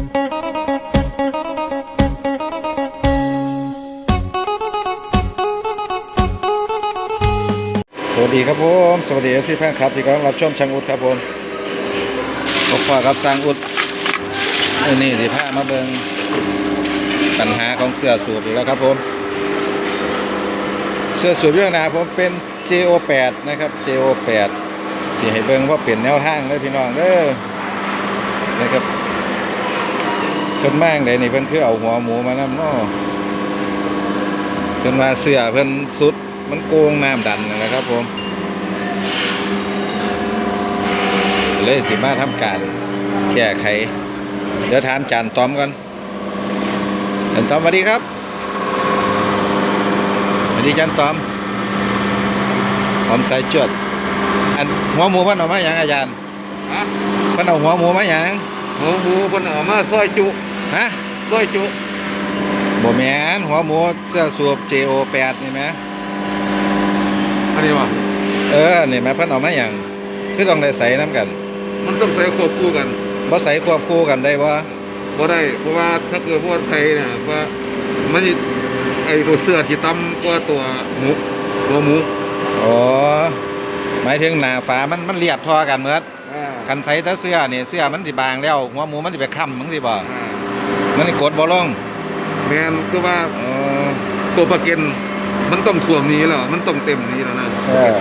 สวัสดีครับผมสวัสดีที่แฟนคลับที่กำลังรับชมช่างอุดครับผมพบกับสร้างอุดนี่สิพามาเบิงปัญหาของเสื้อสูบอีกแล้วครับผม เสื้อสูบเรื่องหนาผมเป็น JO8 นะครับ JO8 สีให้เบิงว่าเปลี่ยนแนวทางเลยพี่น้องเด้อนะครับ เพิ่นแม่งเลยนี่เพิ่นคือเอาหัวหมูมานำเนาะเพิ่นมาเสื้อเพิ่นสุด มันโกงน้ำดันนนแหละครับผม เลยสิมาทำการแก้ไข เดี๋ยวถามจานตอมก่อนจานตอมสวัสดีครับสวัสดีจานตอมหอมสายจวดอันหัวหมูเพันเอามาอย่างอาจารย์ฮะเพันเอาหัวหมูมาอย่างหัวหมูเพิ่นเอามาซอยจุ ฮะซอยจุบ่แมนหัวหมูเสื้อสูบ JO8 นี่ไหมอันนี้ว่าเออนี่ไหมเพันเอามาอย่างคือต้องได้ใส่น้ำกันมันต้องใส่ควบคู่กันบ่ใส่ควบคู่กันได้บ่บ่ได้เพราะว่าถ้าเกิดพวกไทยเนี่ยว่ามันสิไอ้ตัวเสื้อที่ต่ำกว่าตัวหมูตัวหมูอ๋อหมายถึงหน้าฝามันมันเรียบเท่อกันเหมือนอ่ากันใส่แต่เสื้อนี่เสื้อมันสิบางแล้วหัวหมูมันสิไปค้ำมันสิบ่อ่า มันสิกดบ่ลงแม่นก็ว่าเออตัวประกันมันต้องท่วมนี้แล้วมันต้องเต็มนี้แล้วนะเออ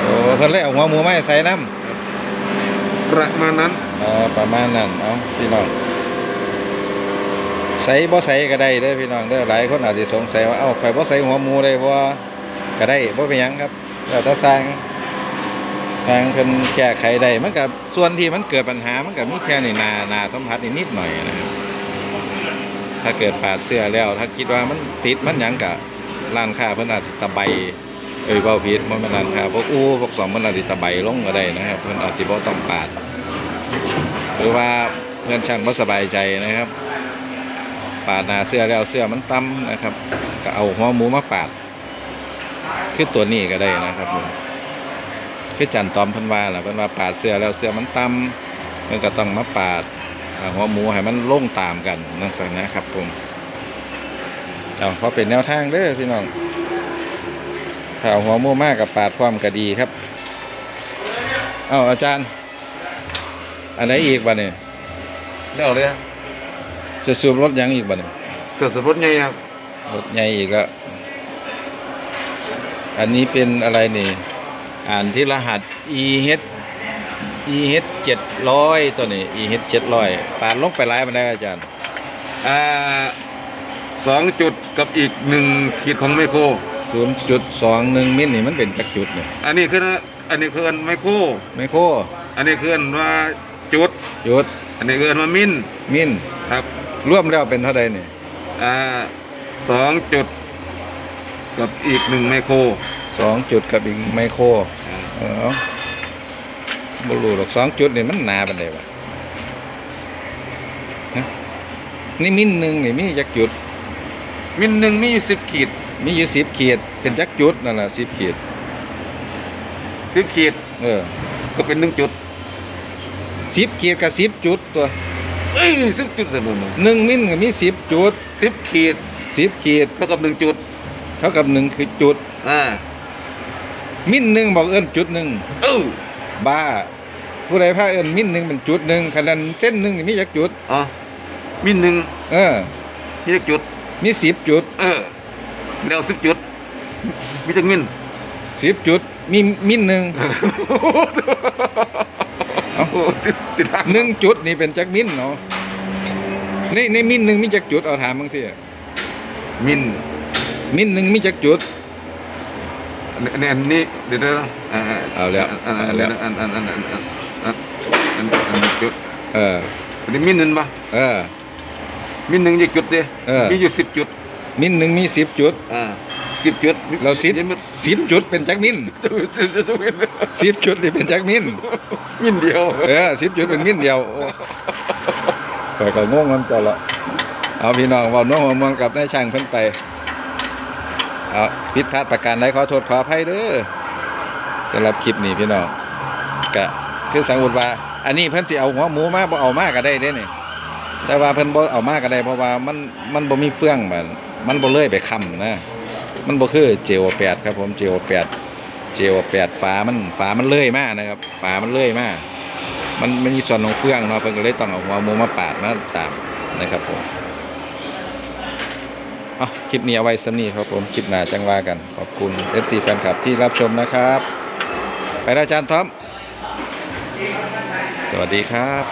โอ้เพิ่นเลยเอาหัวหมูมาให้ใส่น้ประมาณนั้นำอ๋อประมาณนั้นเอาพี่น้องใส่บ่ใส่ก็ได้เด้อพี่น้องเด้อหลายคนอาจสิสงสัยว่าเอ้าข่อยบ่ใส่หัวหมูได้บ่ก็ได้บ่เป็นหยังครับแล้วแต่สร้าง ทางเพิ่นแก้ไขได้มันก็ส่วนที่มันเกิดปัญหามันก็มีแค่นี่นานาสัมผัสนี่นิดหน่อยนะครับถ้าเกิดปาดเสื้อแล้ว ถ้าคิดว่ามันติดมันยังกะร้านค้าเพิ่นอาจสิตะไบเอ้ยเว้าผิดมันเป็นร้านค้าพวกอู้พวกสองมันอาจสิตะไบลงก็ได้นะครับเพิ่นอาจสิบ่ต้องปาด หรือว่าเพื่อนช่างบ่สบายใจนะครับ ปาดนาเสื้อแล้วเสื้อมันต่ำนะครับ ก็เอาหัวหมูมาปาดคือตัวนี้ก็ได้นะครับผม คือจันตอมเพิ่นว่าล่ะเพิ่นว่าปาดเสื้อแล้วเสื้อมันต่ำเพิ่นก็ต้องมาปาดอ่าหัวหมูให้มันลงตามกันนั่นสินะครับผมเอาเพราะเป็นแนวทางเด้อพี่น้องถ้าเอาหัวหมูมากกับปาดความก็ดีครับเอาอาจารย์อันไหนอีกบ้านี่แล้วเลยจะสูบรถหยังอีกบ้านี่เสื้อสปอร์ตใหญ่ครับรถใหญ่อีกแล้วอันนี้เป็นอะไรนี่ อ่านที่รหัส EH EH เจ็ดร้อยตัวนี้ EH เจ็ดร้อยปาดลงไปไล่มันได้อาจารย์อ่าสองจุดกับอีกหนึ่งขีดของไมโครศูนย์จุดสองหนึ่งมิลนี่มันเป็นจักจุดเนี่ยอันนี้คืออันนี้คืออันไมโครไมโครอันนี้คืออันว่าจุดจุด อันนี้คืออันว่ามินมิลครับรวมแล้วเป็นเท่าใดนี่อ่าสองจุดกับอีกหนึ่งไมโคร สองจุดกับอีกไมโครอ่าเออบ่รู้หรอกสองจุดนี่มันหนาปานใดวะฮะนี่มิลหนึ่งนี่มีจักจุด มินหนึ่งมีสิบขีด มีอยู่สิบขีด เป็นจักจุดนั่นแหละสิบขีดสิบขีด เออ ก็เป็นหนึ่งจุดสิบขีดกับสิบจุดตัวเอ้ยสิบจุดแต่มึงหนึ่งมิลก็มีสิบจุดสิบขีดสิบขีดเท่ากับหนึ่งจุด เท่ากับหนึ่งคือจุด อ่า มิลหนึ่งบอกเอิ้นจุดหนึ่งเออบ้า ผู้ใดพาเอิ้นมิลหนึ่งเป็นจุดหนึ่งขนาดเส้นหนึ่งนี่มีจักจุด อ๋อมินหนึ่งเออมีจักจุด มีสิบจุด เออเดี๋ยวสิบจุด มีจักมินสิบจุด มีมิลหนึ่งเอ้าโอ้ติดติดทางหนึ่งจุดนี่เป็นจักมิลเนาะในในมิลหนึ่งมีจักจุดเอาถามบางสิมินมิลหนึ่งมีจักจุด อันนี้อันนี้เดี๋ยวเอาแล้วเอาแล้วอันอันอันอันอันอันอันอันจุดเอออันนี้มินหนึ่งปะเออมินหนึ่งจะจุดเดียมีอยู่สิบจุด มิลหนึ่งมีสิบจุดอ่าสิบจุด เราสิบสิบจุดเป็นจักมิลสิบจุดมินสิบจุดนี่เป็นแจักมิลมินเดียวเออสิบจุดเป็นมิลเดียวโอ้ข่ก็งงมันจะละเอาพี่น้องว่าน้องมองกับนายช่างเพิ่นไป เอาผิดพลาดประการใดขอโทษขออภัยเด้อสำหรับคลิปนี้พี่น้องกะคือสังอุดว่า อันนี้เพิ่นสิเอาหัวหมูมาบ่เอามากก็ได้เด้นี่แต่ว่าเพิ่นบ่เอามากก็ได้เพราะว่ามันมันบ่มีเฟืองมันมันบ่เลื่อยไปคำนะ มันบ่คือ JO8 ครับผม JO8 JO8 ฝามันฝามันเลื่อยมากนะครับฝามันเลื่อยมากมันไมันมีส่วนของเฟืองเนาะเพิ่นก็เลยต้องเอาหัวหมูมาปาดมาตามนะครับผม เอาคลิปนี้เอาไว้สำนี้ครับผมคลิปหน้าจังว่ากัน ขอบคุณ FC แฟนคลับที่รับชมนะครับ ไปแล้วอาจารย์ทอม สวัสดีครับ